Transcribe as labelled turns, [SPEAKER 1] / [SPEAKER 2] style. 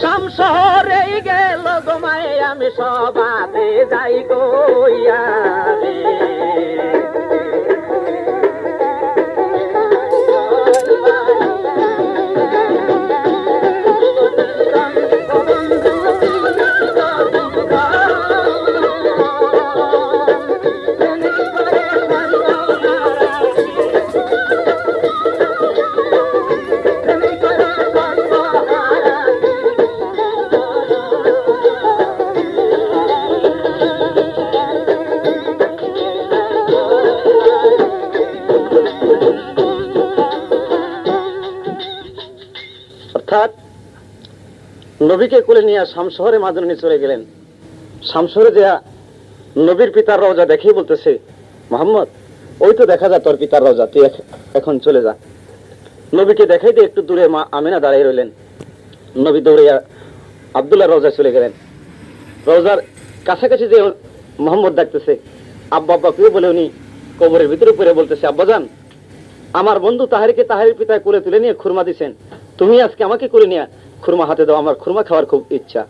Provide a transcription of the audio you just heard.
[SPEAKER 1] শামশহরে গেল গোমায় আমি সবাতে যাই গইয়া অর্থাৎ নবীকে কোলে নিয়ে শামশহরে মাদনী চলে গেলেন। শামশহরে যা নবীর পিতার রওজা দেখেই বলতেছে, মোহাম্মদ, ওই তো দেখা যায় তোর পিতার রওজা, তুই এখন চলে যা। নবীকে দেখাই দিয়ে একটু দূরে মা আমিনা দাঁড়িয়ে রইলেন। নবী দৌড়িয়া আবদুল্লাহ রওজা চলে গেলেন। রওজার কাছাকাছি যে মোহাম্মদ ডাকতেছে, আব্বা আব্বা কেউ বলে উনি কবরের ভিতরে পড়ে বলতেছে, আব্বাজান, আমার বন্ধু তাহারিকে তাহারির পিতায় কোলে তুলে নিয়ে খুরমা দিছেন। তুমি আজকে আমাকে করে নিয়ে খুরমা হাতে দাও আমার খুরমা খাওয়ার খুব ইচ্ছা।